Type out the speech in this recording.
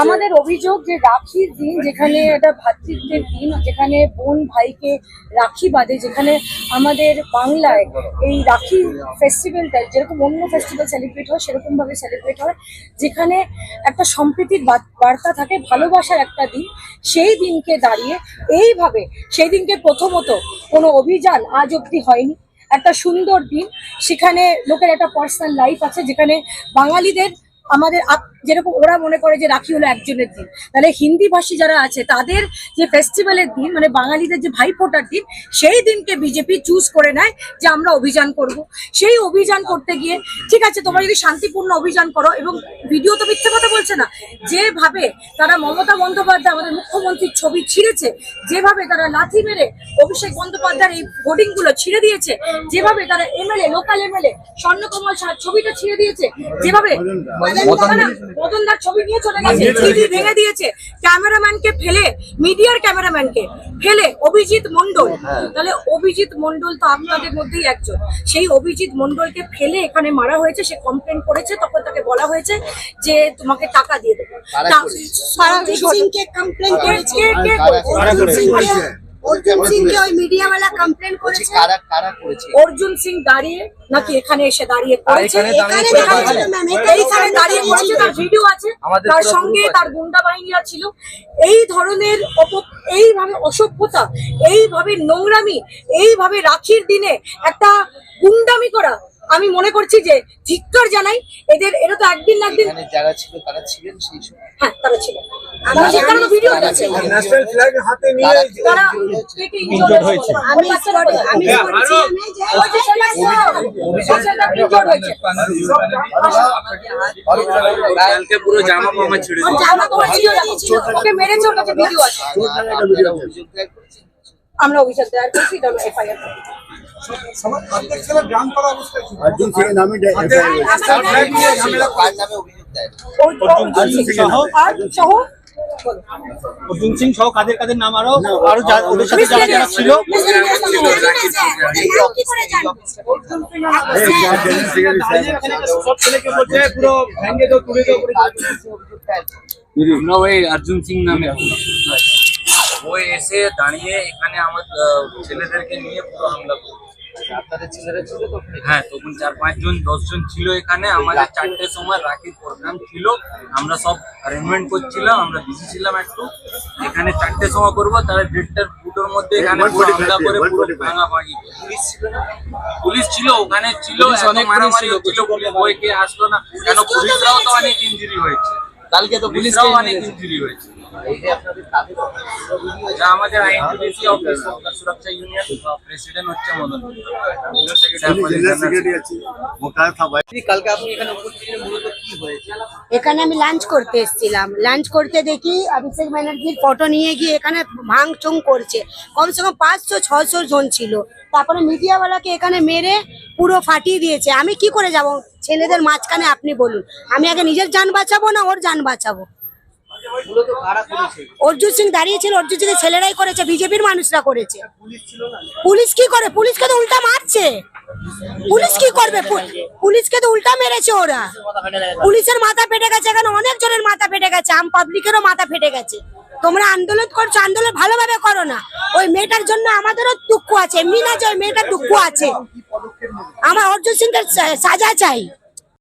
আমাদের অভিযোগ যে রাখির দিন যেখানে এটা ভ্রাতৃত্বের দিন, যেখানে বোন ভাইকে রাখি বাঁধে, যেখানে আমাদের বাংলায় এই রাখি ফেস্টিভ্যালটা যেরকম অন্য ফেস্টিভ্যাল সেলিব্রেট হয় সেরকম ভাবে সেলিব্রেট হয়, যেখানে একটা সম্প্রীতির বার্তা থাকে, ভালোবাসার একটা দিন, সেই দিনকে দাঁড়িয়ে এইভাবে, সেই দিনকে প্রথমত কোনো অভিযান আজ অব্দি হয়নি। একটা সুন্দর দিন, সেখানে লোকের একটা পার্সোনাল লাইফ আছে, যেখানে বাঙালিদের আমাদের যেরকম ওরা মনে করে যে রাখি হলো একজনের দিন। তাহলে হিন্দি ভাষী যারা আছে, তাদের যে ফেস্টিভ্যালের দিন মানে বাঙালিদের যে ভাইফোঁটার দিন, সেই দিনকে বিজেপি চুজ করে নেয় যে আমরা অভিযান করব। সেই অভিযান করতে গিয়ে, ঠিক আছে, তোমরা যদি শান্তিপূর্ণ অভিযান করো এবং ভিডিও তো মিথ্যে কথা বলছে না, যেভাবে তারা মমতা বন্দ্যোপাধ্যায় আমাদের মুখ্যমন্ত্রীর ছবি ছিঁড়েছে যেভাবে তারা লাথি মেরে অভিষেক বন্দ্যোপাধ্যায়ের এই হোর্ডিংগুলো ছিঁড়ে দিয়েছে যেভাবে তারা এমএলএ লোকাল এমএলএ স্বর্ণকমল সাহার ছবিটা ছিঁড়ে দিয়েছে যেভাবে মদনদার ছবি নিয়ে চলে গেছে টিভি ভেঙে দিয়েছে ক্যামেরাম্যানকে ফেলে মিডিয়ার ক্যামেরাম্যানকে ফেলে অভিজিৎ মন্ডল তাহলে অভিজিৎ মন্ডল তো আপনাদের মধ্যেই একজন। সেই অভিজিৎ মন্ডলকে ফেলে এখানে মারা হয়েছে সে কমপ্লেন করেছে তখন তাকে বলা হয়েছে যে তোমাকে টাকা দিয়ে দেবো। কমপ্লেন কে-? অর্জুন সিংকে। অর্জুন সিংকে ওই মিডিয়াওয়ালা কমপ্লেন করেছে? কারা কারা করেছে? অর্জুন সিং দাঁড়িয়ে নাকি এখানে এসে দাঁড়িয়ে করেছে? এখানে এখানে দাঁড়িয়ে তার ভিডিও আছে তার সঙ্গে তার গুন্ডা বাহিনীরা ছিল। এই ধরনের এইভাবে অসভ্যতা এইভাবে নোংরামি এইভাবে রাখির দিনে একটা গুন্ডামি করা আমি মনে করছি যে ধিক্কার জানাই। এদের এরা তো একদিন না একদিন যারা ছিল তারা ছিলেন সেই সময়। হ্যাঁ তারা ছিল আমার কালকে পুরো জামা পামা ছিঁড়ে জামা ছিঁড়ে দিয়েছিল। ওকে মেরেছে ওর কাছে ভিডিও আছে অভিযোগ দায়ের করেছে, আমরা অভিযোগ দায়ের করছি এটা এফআইআর অর্জুন সিং নামে অর্জুন সিং সহ কাদের কাদের নাম আরও? আরও ওদের সাথে যারা যারা ছিল? আমরা ওই অর্জুন সিং নামে ও এসে দাঁড়িয়ে এখানে আমার ছেলেদেরকে নিয়ে পুরো হামলা করে হ্যাঁ তখন চার পাঁচ জন ছিল এখানে। আমাদের চারটের সময় রাখির প্রোগ্রাম ছিল। আমরা সব অ্যারেঞ্জমেন্ট করছিলাম আমরা বিজি ছিলাম একটু। এখানে চারটের সময় করব তারা দেড়টার দুটোর মধ্যে এখানে করে পুরো ভাঙা ভাঙি। পুলিশ ছিল ওখানে ছিল অনেক মারামারি হচ্ছিল পুলিশ বই কে আসলো না। কেন পুলিশরাও তো অনেক ইঞ্জুরি হয়েছে। কালকে তো পুলিশরাও অনেক ইঞ্জুরি হয়েছে। এই যে আপনাদের কাদের যা আমাদের আইনটিডিসি অফিস সুরক্ষা ইউনিয়ন প্রেসিডেন্ট হচ্ছে মদন কালকে আপনি এখানে আমি লাঞ্চ করতে এসেছিলাম। লাঞ্চ করতে দেখি অভিষেক ব্যানার্জির ফটো নিয়ে গিয়ে এখানে ভাঙচুং করছে। কমসে কম পাঁচশো ছশো জন ছিল। তারপরে মিডিয়াওয়ালাকে এখানে মেরে পুরো ফাটিয়ে দিয়েছে। আমি কি করে যাব? ছেলেদের মাঝখানে আপনি বলুন। আমি আগে নিজের যান বাঁচাবো না ওর যান বাঁচাবো? অর্জুন সিং দাঁড়িয়েছিল অর্জুন সিং ছেলেরাই করেছে বিজেপির মানুষরা করেছে। পুলিশ কি করে? পুলিশকে তো উল্টা মারছে। পুলিশ কি করবে? পুলিশকে তো উল্টা মেরেছে ওরা। পুলিশের মাথা ফেটে গেছে এখানে অনেক জনের মাথা ফেটে গেছে আম পাবলিকেরও মাথা ফেটে গেছে। তোমরা আন্দোলন করছ আন্দোলন ভালোভাবে করো না। ওই মেয়েটার জন্য আমাদেরও দুঃখ আছে এমনি না যে ওই মেয়েটার দুঃখ আছে। আমার অর্জুন সিং সাজা চাই।